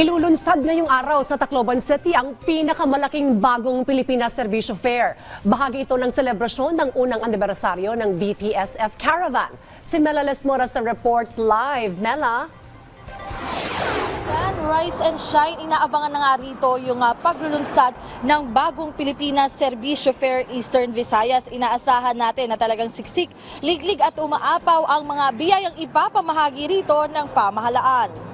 Ilulunsad ngayong araw sa Tacloban City ang pinakamalaking bagong Pilipinas Servisyo Fair. Bahagi ito ng selebrasyon ng unang anibersaryo ng BPSF Caravan. Si Mela Lesmora sa report live. Mela? Rise and Shine, inaabangan na nga rito yung ah, paglulunsad ng bagong Pilipinas Servisyo Fair Eastern Visayas. Inaasahan natin na talagang siksik, liglig at umaapaw ang mga biyayang ipapamahagi rito ng pamahalaan.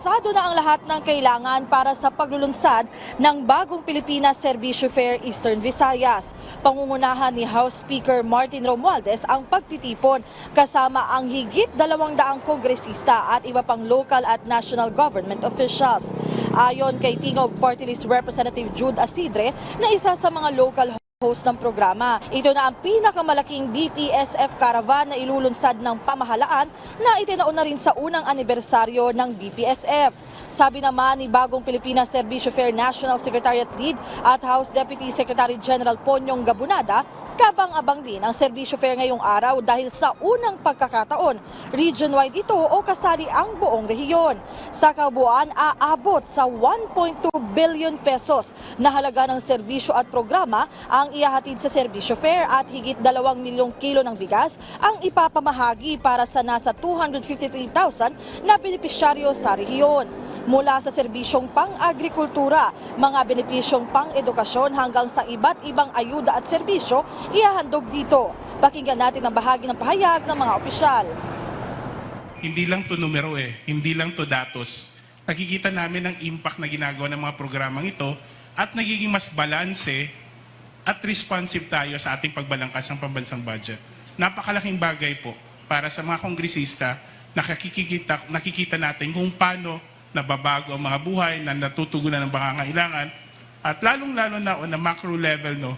Kasado na ang lahat ng kailangan para sa paglulunsad ng bagong Pilipinas Servisyo Fair Eastern Visayas. Pangungunahan ni House Speaker Martin Romualdez ang pagtitipon kasama ang higit dalawang daang kongresista at iba pang local at national government officials. Ayon kay Tingog Party List Representative Jude Asidre na isa sa mga local host ng programa. Ito na ang pinakamalaking BPSF caravan na ilulunsad ng pamahalaan na itinaon na rin sa unang anibersaryo ng BPSF. Sabi naman ni bagong Pilipinas Servisyo Fair National Secretariat Lead at House Deputy Secretary General Ponyong Gabunada, kabang-abang din ang Servisyo Fair ngayong araw dahil sa unang pagkakataon, region-wide ito o kasali ang buong rehiyon. Sa kabuuan, aabot sa 1.2 billion pesos na halaga ng serbisyo at programa ang ihahatid sa Servisyo Fair at higit 2 milyong kilo ng bigas ang ipapamahagi para sa nasa 253,000 na benepisyaryo sa rehiyon mula sa serbisyong pang-agrikultura, mga benepisyong pang-edukasyon hanggang sa iba't ibang ayuda at serbisyo, ihahandog dito. Pakinggan natin ang bahagi ng pahayag ng mga opisyal. Hindi lang to numero eh, hindi lang to datos. Nakikita namin ang impact na ginagawa ng mga programang ito at nagiging mas balanse at responsive tayo sa ating pagbalangkas ng pambansang budget. Napakalaking bagay po para sa mga kongresista na nakikita, nakikita natin kung paano nababago ang mga buhay na natutugunan ng pangangailangan at lalong-lalo na on a macro level, no,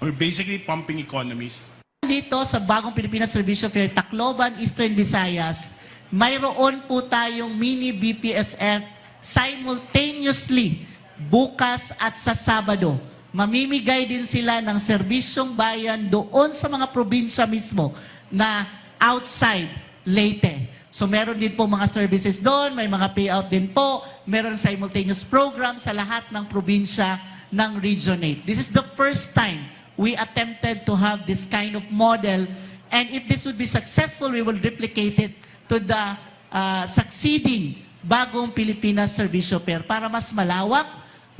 or basically pumping economies. Dito sa bagong Pilipinas Servicio Fair, Tacloban, Eastern Visayas, mayroon po tayong mini BPSF simultaneously bukas at sa Sabado. Mamimigay din sila ng serbisyong bayan doon sa mga probinsya mismo na outside Leyte. So meron din po mga services doon, may mga payout din po, meron simultaneous program sa lahat ng probinsya ng Region 8. This is the first time we attempted to have this kind of model and if this would be successful, we will replicate it to the uh, succeeding bagong Pilipinas Servisyo Fair para mas malawak,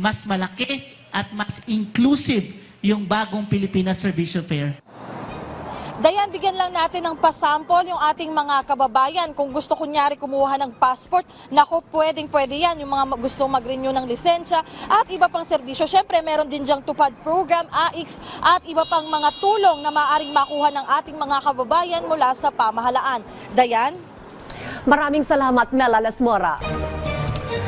mas malaki at mas inclusive yung bagong Pilipinas Servisyo Fair. Dayan, bigyan lang natin ng pasample yung ating mga kababayan. Kung gusto kunyari kumuha ng passport, nako pwedeng pwede yan. Yung mga gusto mag-renew ng lisensya at iba pang serbisyo. Siyempre, meron din dyang tupad program, AX at iba pang mga tulong na maaring makuha ng ating mga kababayan mula sa pamahalaan. Dayan? Maraming salamat, Mela Lesmora.